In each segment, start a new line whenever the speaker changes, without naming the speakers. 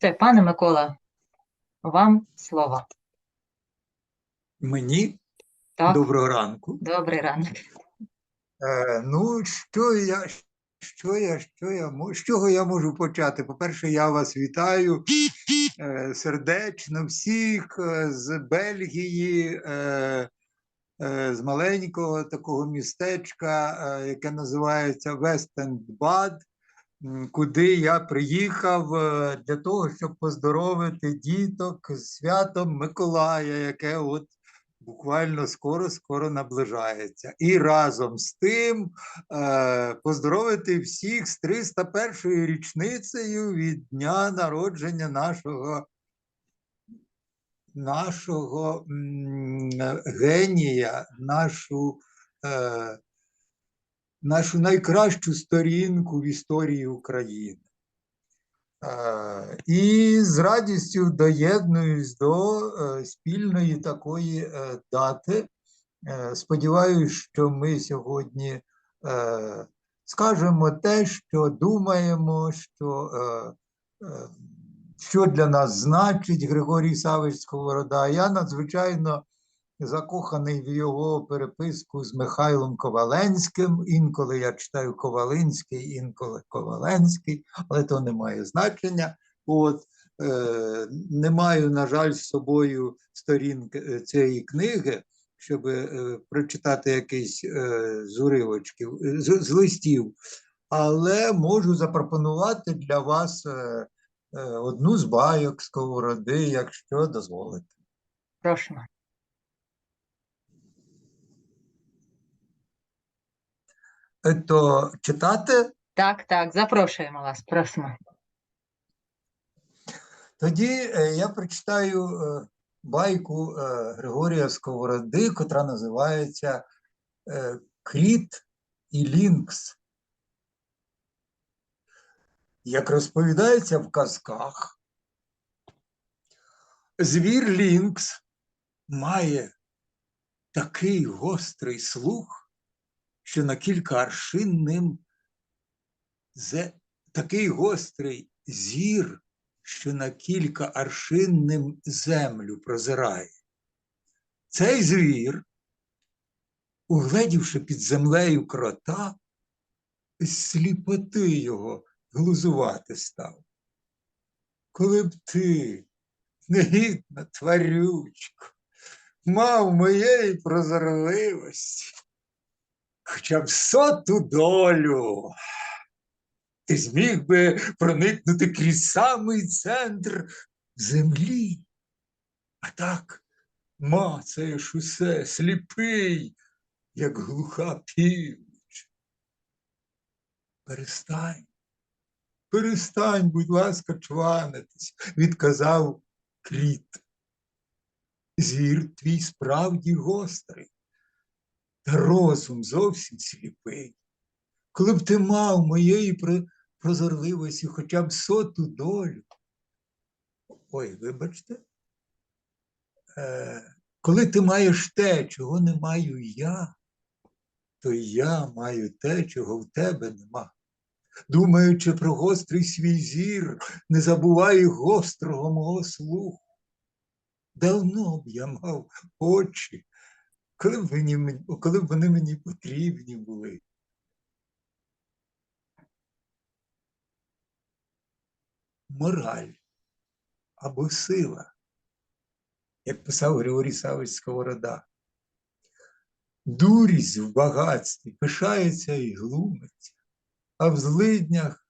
Це, пане Микола, вам слово.
Мені
Так,
доброго ранку.
добрий ранок.
Е, ну, що я, що я, що я, мо- з чого я можу почати? По-перше, я вас вітаю е, сердечно всіх е, з Бельгії, е, е, з маленького такого містечка, е, яке називається Вестендбад, куди я приїхав е, для того, щоб поздоровити діток з святом Миколая, яке от буквально скоро-скоро наближається. І разом з тим е, поздоровити всіх з 301 річницею від дня народження нашого, нашого генія, нашу, е, нашу найкращу сторінку в історії України. Е, І з радістю доєднуюсь до е, спільної такої е, дати. Сподіваюсь, що ми сьогодні скажемо те, що думаємо, що, що для нас значить Григорій Савич Сковорода. Я надзвичайно закоханий в його переписку з Михайлом Коваленським. Інколи я читаю Ковалинський, інколи Коваленський, але то не має значення. От, е, не маю, на жаль, з собою сторінки е, цієї книги, щоб е, прочитати якийсь е, з уривочків, з, з листів, але можу запропонувати для вас одну з байок сковороди, якщо дозволите.
Просимо.
То читати
Так, так, запрошуємо вас, просимо.
Тоді е, я прочитаю е, байку е, Григорія Сковороди, котра називається Кріт і Лінкс. Як розповідається в казках, звір Лінкс має такий гострий слух, що на кілька аршин ним такий гострий зір, що на кілька аршин ним землю прозирає. Цей звір, угледівши під землею крота, сліпоти його глузувати став. Коли б ти, негідна тварючко, мав моєї прозорливості, хоча б соту долю, ти зміг би проникнути крізь самий центр землі. А так мацаєш усе, сліпий, як глуха північ. Перестань, перестань, будь ласка, чванитись, відказав кріт. Звір твій справді гострий, розум зовсім сліпий. Коли б ти мав моєї прозорливості хоча б соту долю. Ой, вибачте. Е, коли ти маєш те, чого не маю я, то я маю те, чого в тебе нема. Думаючи про гострий свій зір, не забувай гострого мого слуху. Давно б я мав очі, коли б, мені, коли б вони мені потрібні були. Мораль або сила, як писав Григорій Савич Сковорода. Дурість в багатстві пишається і глумиться, а в злиднях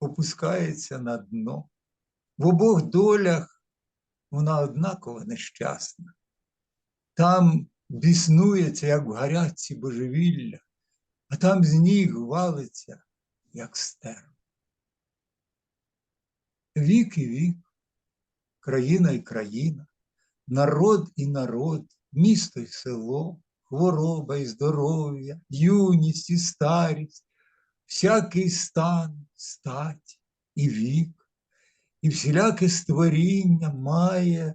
опускається на дно. В обох долях вона однаково нещасна. Там біснується, як в гарячці божевілля, а там з ніг валиться, як стер. Вік і вік, країна і країна, народ і народ, місто і село, хвороба і здоров'я, юність і старість, всякий стан, стать і вік, і всіляке створіння має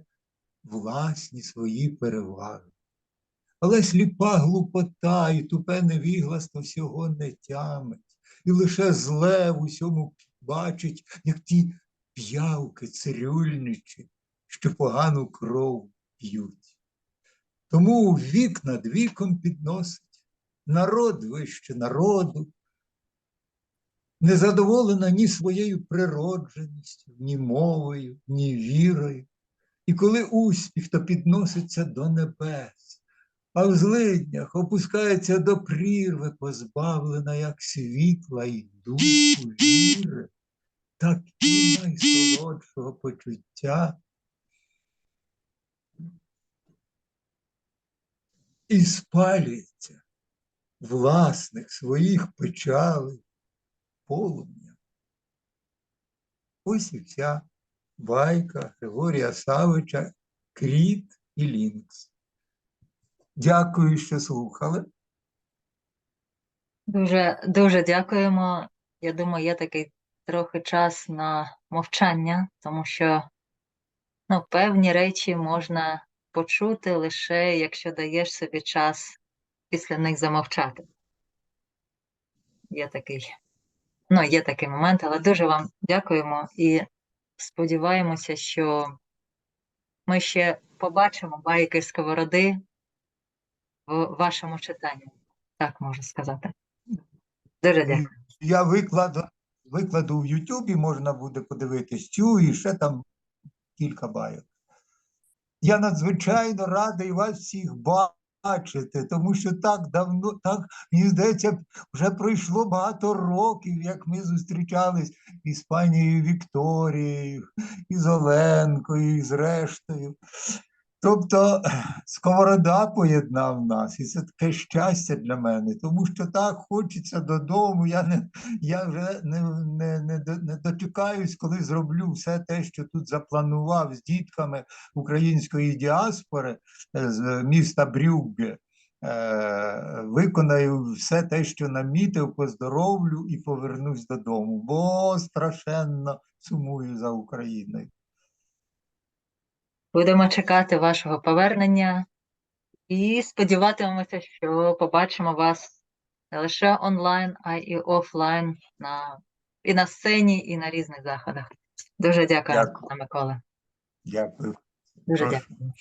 власні свої переваги. Але сліпа глупота і тупе невігластво всього не тямить, і лише зле в усьому бачить, як ті п'явки, цирюльничі, що погану кров п'ють. Тому вік над віком підносить, народ вище народу, незадоволена ні своєю природженістю, ні мовою, ні вірою. І коли успіх, то підноситься до небес, а в злиднях опускається до прірви, позбавлена як світла і духу віри, так і найсолодшого почуття. І спалюється власних своїх печалей полум'я. Ось і вся байка Григорія Савича Кріт і Лінкс. Дякую, що слухали.
Дуже, дуже дякуємо. Я думаю, є такий трохи час на мовчання, тому що ну, певні речі можна почути лише якщо даєш собі час після них замовчати. Є такий, ну, є такий момент, але дуже вам дякуємо і сподіваємося, що ми ще побачимо байки сковороди в вашому читанні. Так можу сказати. Дуже дякую.
Я викладу, викладу в Ютубі, можна буде подивитись цю і ще там кілька байок. Я надзвичайно радий вас всіх бачити, тому що так давно, так, мені здається, вже пройшло багато років, як ми зустрічались із панією Вікторією, із Оленкою, і з рештою. Тобто сковорода поєднав нас, і це таке щастя для мене, тому що так хочеться додому. Я не я вже не, не, не, не дочекаюсь, коли зроблю все те, що тут запланував з дітками української діаспори е, з міста Брюгге. Е, Виконаю все те, що намітив, поздоровлю і повернусь додому, бо страшенно сумую за Україною.
Будемо чекати вашого повернення і сподіватимемося, що побачимо вас не лише онлайн, а й офлайн на, і на сцені, і на різних заходах. Дуже дякую,
Дякую.
Микола.
Дякую.
Дуже
Прошу.
дякую.